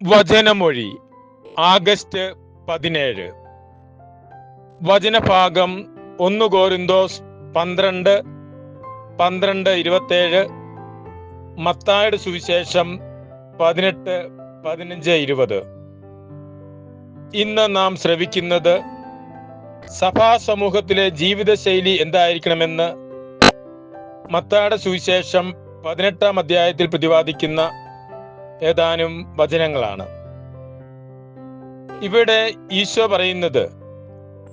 വചനമൊഴി August പതിനേഴ്. വചനഭാഗം ഒന്ന് കോരിന്തോസ് പന്ത്രണ്ട് പന്ത്രണ്ട് ഇരുപത്തേഴ് മത്തായുടെ സുവിശേഷം പതിനെട്ട് പതിനഞ്ച് ഇരുപത്. ഇന്ന് നാം ശ്രവിക്കുന്നത് സഭാ സമൂഹത്തിലെ ജീവിതശൈലി എന്തായിരിക്കണമെന്ന് മത്തായുടെ സുവിശേഷം പതിനെട്ടാം അധ്യായത്തിൽ പ്രതിപാദിക്കുന്ന ഏതാനും വചനങ്ങളാണ്. ഇവിടെ ഈശോ പറയുന്നത്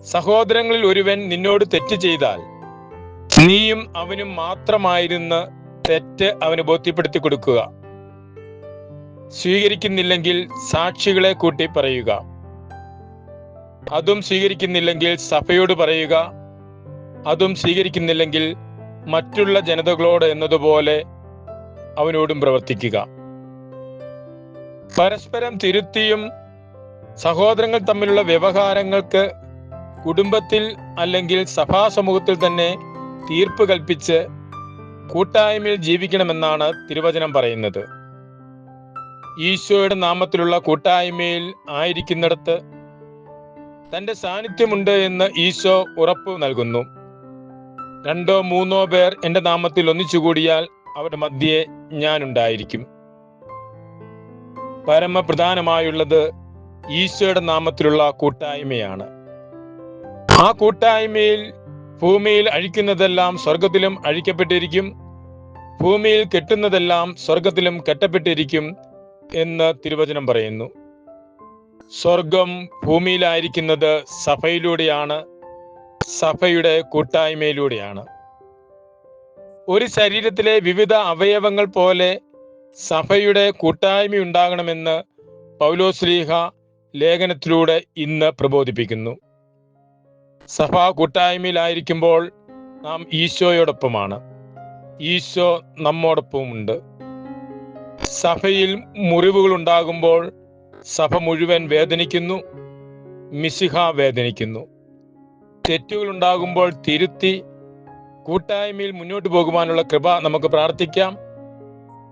സഹോദരങ്ങളിൽ ഒരുവൻ നിന്നോട് തെറ്റ് ചെയ്താൽ നീയും അവനും മാത്രമായിരുന്ന് തെറ്റ് അവന് ബോധ്യപ്പെടുത്തി കൊടുക്കുക. സ്വീകരിക്കുന്നില്ലെങ്കിൽ സാക്ഷികളെ കൂട്ടി പറയുക. അതും സ്വീകരിക്കുന്നില്ലെങ്കിൽ സഭയോട് പറയുക. അതും സ്വീകരിക്കുന്നില്ലെങ്കിൽ മറ്റുള്ള ജനതകളോട് എന്നതുപോലെ അവനോടും പ്രവർത്തിക്കുക. പരസ്പരം തിരുത്തിയും സഹോദരങ്ങൾ തമ്മിലുള്ള വ്യവഹാരങ്ങൾക്ക് കുടുംബത്തിൽ അല്ലെങ്കിൽ സഭാസമൂഹത്തിൽ തന്നെ തീർപ്പ് കൽപ്പിച്ച് കൂട്ടായ്മയിൽ ജീവിക്കണമെന്നാണ് തിരുവചനം പറയുന്നത്. ഈശോയുടെ നാമത്തിലുള്ള കൂട്ടായ്മയിൽ ആയിരിക്കുന്നിടത്ത് തന്റെ സാന്നിധ്യമുണ്ട് എന്ന് ഈശോ ഉറപ്പ് നൽകുന്നു. രണ്ടോ മൂന്നോ പേർ എന്റെ നാമത്തിൽ ഒന്നിച്ചുകൂടിയാൽ അവരുടെ മധ്യേ ഞാനുണ്ടായിരിക്കും. പരമപ്രധാനമായുള്ളത് ഈശോയുടെ നാമത്തിലുള്ള കൂട്ടായ്മയാണ്. ആ കൂട്ടായ്മയിൽ ഭൂമിയിൽ അഴിക്കുന്നതെല്ലാം സ്വർഗത്തിലും അഴിക്കപ്പെട്ടിരിക്കും. ഭൂമിയിൽ കെട്ടുന്നതെല്ലാം സ്വർഗത്തിലും കെട്ടപ്പെട്ടിരിക്കും എന്ന് തിരുവചനം പറയുന്നു. സ്വർഗം ഭൂമിയിലായിരിക്കുന്നത് സഭയിലൂടെയാണ് സഭയുടെ കൂട്ടായ്മയിലൂടെയാണ്. ഒരു ശരീരത്തിലെ വിവിധ അവയവങ്ങൾ പോലെ സഭയുടെ കൂട്ടായ്മ ഉണ്ടാകണമെന്ന് പൗലോസ്ലീഹ ലേഖനത്തിലൂടെ ഇന്ന് പ്രബോധിപ്പിക്കുന്നു. സഭാ കൂട്ടായ്മയിലായിരിക്കുമ്പോൾ നാം ഈശോയോടൊപ്പമാണ്. ഈശോ നമ്മോടൊപ്പമുണ്ട്. സഭയിൽ മുറിവുകൾ ഉണ്ടാകുമ്പോൾ സഭ മുഴുവൻ വേദനിക്കുന്നു മിശിഹ വേദനിക്കുന്നു. തെറ്റുകൾ ഉണ്ടാകുമ്പോൾ തിരുത്തി കൂട്ടായ്മയിൽ മുന്നോട്ട് പോകുവാനുള്ള കൃപ നമുക്ക് പ്രാർത്ഥിക്കാം.